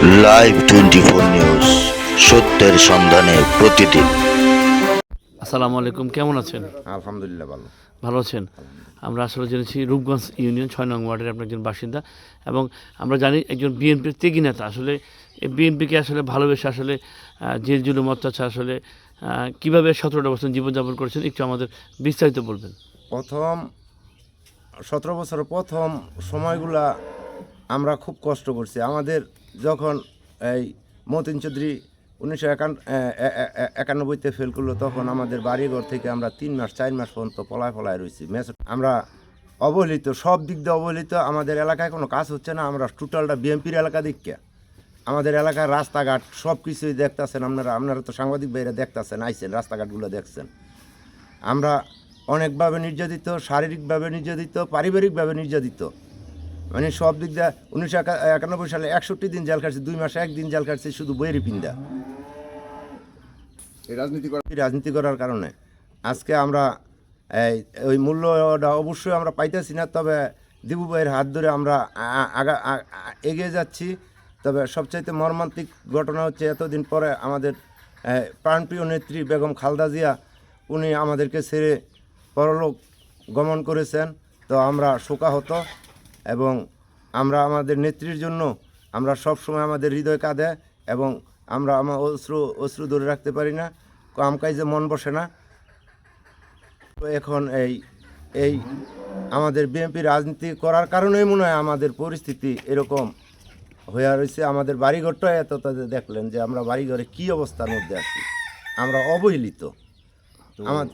Live twenty four news সত্যের সন্ধানে প্রতিদিন। আসসালামু আলাইকুম কেমন আছেন? আলহামদুলিল্লাহ ভালো। ভালো আছেন? আমরা আসলে জেনেছি রূপগঞ্জ ইউনিয়ন ছয় নং ওয়ার্ডের আপনি একজন বাসিন্দা এবং আমরা জানি একজন বিএনপির ত্যাগী নেতা। আসলে এই বিএনপিকে আসলে ভালোবেসে আসলে জেল জুলুম অত্যাচার আসলে কীভাবে সতেরোটা বছর জীবনযাপন করেছেন একটু আমাদের বিস্তারিত বলবেন। প্রথম সতেরো বছর প্রথম সময়গুলা আমরা খুব কষ্ট করছি। আমাদের যখন এই মতিন চৌধুরী উনিশশো একানব্বইতে ফেল করল, তখন আমাদের বাড়িঘর থেকে আমরা তিন মাস, চার মাস পর্যন্ত পলায় পলায় রয়েছি মেস আমরা অবহেলিত, সব দিক দিয়ে অবহেলিত, আমাদের এলাকায় কোনো কাজ হচ্ছে না, আমরা টোটালটা বিএনপির এলাকা দিককে। আমাদের এলাকার রাস্তাঘাট সব কিছুই দেখতেছেন আপনারা আপনারা তো সাংবাদিক ভাইরা দেখতেছেন আইসেন রাস্তাঘাটগুলো দেখছেন। আমরা অনেকভাবে নির্যাতিত, শারীরিকভাবে নির্যাতিত, পারিবারিকভাবে নির্যাতিত। মানে সব দিক দিয়ে উনিশশো একা- একানব্বই সালে একষট্টি দিন জেল খাটছি দুই মাসে একদিন জেল খাটছি শুধু বইয়েরই পিন্দা রাজনীতি করা রাজনীতি করার কারণে। আজকে আমরা এই ওই মূল্যটা অবশ্যই আমরা পাইতেছি না তবে দিবু ভাইয়ের হাত ধরে আমরা আগা এগিয়ে যাচ্ছি। তবে সবচাইতে মর্মান্তিক ঘটনা হচ্ছে এতদিন পরে আমাদের প্রাণপ্রিয় নেত্রী বেগম খালদা জিয়া উনি আমাদেরকে ছেড়ে পরলোক গমন করেছেন। তো আমরা শোকাহত। এবং আমরা আমাদের নেত্রীর জন্য আমরা সব সময় আমাদের হৃদয় কাঁদে এবং আমরা আমার অশ্রু অশ্রু ধরে রাখতে পারি না। কাম কাজে মন বসে না। তো এখন এই এই আমাদের বিএনপি রাজনীতি করার কারণেই মনে হয় আমাদের পরিস্থিতি এরকম হয়ে রয়েছে আমাদের বাড়িঘরটা এত তাদের দেখলেন যে আমরা বাড়িঘরে কি অবস্থার মধ্যে আছি। আমরা অবহেলিত। আমার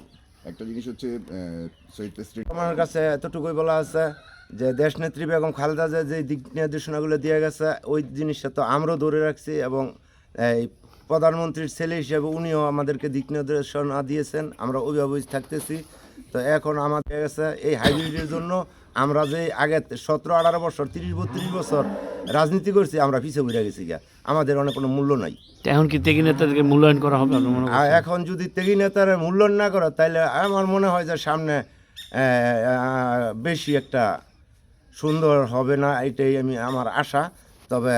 একটা জিনিস হচ্ছে আমার কাছে এতটুকুই বলা আছে। যে দেশনেত্রী বেগম খালেদা জিয়া যে দিক নির্দেশনাগুলো দিয়ে গেছে ওই জিনিসটা তো আমরাও ধরে রাখছি এবং এই প্রধানমন্ত্রীর ছেলে হিসেবে উনিও আমাদেরকে দিক নির্দেশনা দিয়েছেন। আমরা অভিভাবক থাকতেছি। তো এখন আমাদের গেছে এই হাইব্রিডের জন্য আমরা যে আগে সতেরো আঠারো বছর তিরিশ বত্রিশ বছর রাজনীতি করছি আমরা পিছিয়ে ঘুরে গেছি গা আমাদের অনেক কোনো মূল্য নাই। এখন কি ত্যাগী নেতাদেরকে মূল্যায়ন করা হবে এখন যদি তেগি নেতার মূল্যায়ন না করে তাহলে আমার মনে হয় যে সামনে বেশি একটা সুন্দর হবে না, এটাই আমি, আমার আশা। তবে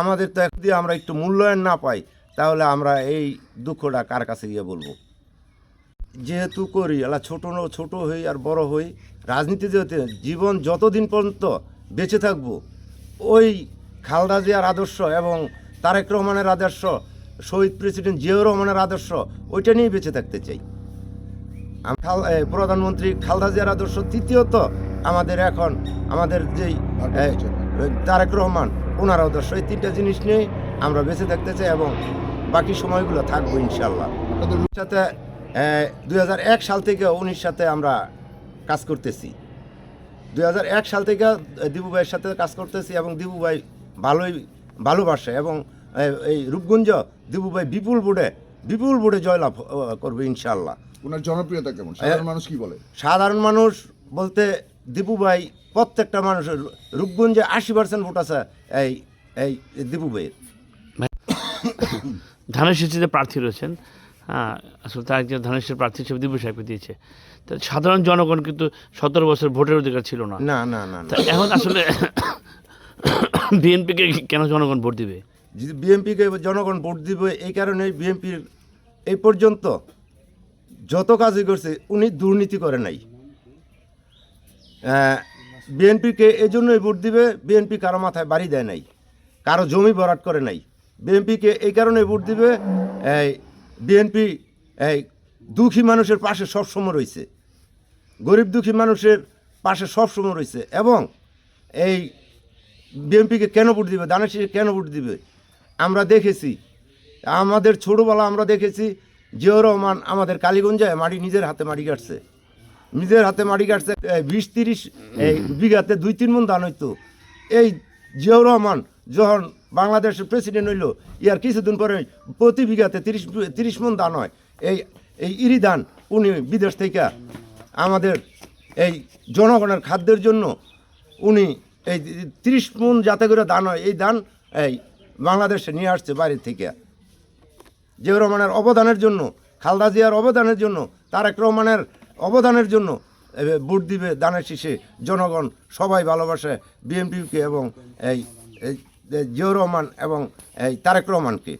আমাদের তো যদি আমরা একটু মূল্যায়ন না পাই, তাহলে আমরা এই দুঃখটা কার কাছে গিয়ে বলব? যেহেতু করি এলা ছোট ছোট হই আর বড় হই, রাজনীতি যেহেতু, জীবন যতদিন পর্যন্ত বেঁচে থাকব, ওই খালদা জিয়ার আদর্শ এবং তারেক রহমানের আদর্শ, শহীদ প্রেসিডেন্ট জিয়াউর রহমানের আদর্শ, ওইটা নিয়ে বেঁচে থাকতে চাই। প্রধানমন্ত্রী খালদা জিয়ার আদর্শ, তৃতীয়ত আমাদের এখন আমাদের যেই তারেক রহমান ওনার আদর্শ এই তিনটা জিনিস নিয়েই আমরা বেঁচে থাকতে চাই এবং বাকি সময়গুলো থাকব ইনশাল্লাহ সাথে দু হাজার এক সাল থেকে উনিশ সাথে আমরা কাজ করতেছি। দুই হাজার এক সাল থেকে দিবু ভাইয়ের সাথে কাজ করতেছি এবং দিবু ভাই ভালোই ভালোবাসে এবং এই রূপগঞ্জ দিবু ভাই বিপুল বোর্ডে বিপুল বোর্ডে জয়লাভ করবে ইনশাল্লাহ ওনার জনপ্রিয়তা কেমন? সাধারণ মানুষ কি বলে? সাধারণ মানুষ বলতে দীপু ভাই প্রত্যেকটা মানুষের রূপগঞ্জে আশি পার্সেন্ট ভোট আছে এই এই দীপু ভাইয়ের শীষে প্রার্থী রয়েছেন হ্যাঁ আসলে তার একজন ধানের শীষের প্রার্থী হিসেবে দিবু সাহেবকে দিয়েছে। তো সাধারণ জনগণ কিন্তু সতেরো বছর ভোটের অধিকার ছিল না। না না না এখন আসলে বিএনপিকে কেন জনগণ ভোট দিবে? যদি বিএনপিকে জনগণ ভোট দিবে এই কারণে বিএনপির এই পর্যন্ত যত কাজই করছে উনি দুর্নীতি করে নাই। বিএনপিকে এই জন্যই ভোট দিবে, বিএনপি কারও মাথায় বাড়ি দেয় নাই, কারও জমি ভরাট করে নাই। বিএনপিকে এই কারণে ভোট দিবে, এই বিএনপি এই দুঃখী মানুষের পাশে সবসময় রয়েছে, গরিব দুঃখী মানুষের পাশে সবসময় রয়েছে এবং এই বিএনপিকে কেন ভোট দিবে, দানের শীষে কেন ভোট দিবে? আমরা দেখেছি, আমাদের ছোটোবেলা আমরা দেখেছি জিয়াউর রহমান আমাদের কালীগঞ্জে মাটি নিজের হাতে মাটি কাটছে। নিজের হাতে মাটি কাটছে বিশ তিরিশ, এই বিঘাতে দুই তিন মন ধান হইতো। এই জিয়াউর রহমান যখন বাংলাদেশের প্রেসিডেন্ট হইল, ইয়ার কিছুদিন পরে প্রতি বিঘাতে তিরিশ তিরিশ মন ধান হয়। এই এই ইরি ধান উনি বিদেশ থেকে আমাদের এই জনগণের খাদ্যের জন্য উনি এই তিরিশ মন যাতে করে দান হয়, এই দান এই বাংলাদেশে নিয়ে আসছে বাইরে থেকে। জিয়াউর রহমানের অবদানের জন্য, খালদা জিয়ার অবদানের জন্য তারেক রহমানের অবদানের জন্য ভোট দিবে দানের শীষে জনগণ সবাই ভালোবাসে বিএনপিকে এবং এই জিয়র রহমান এবং এই তারেক রহমানকে।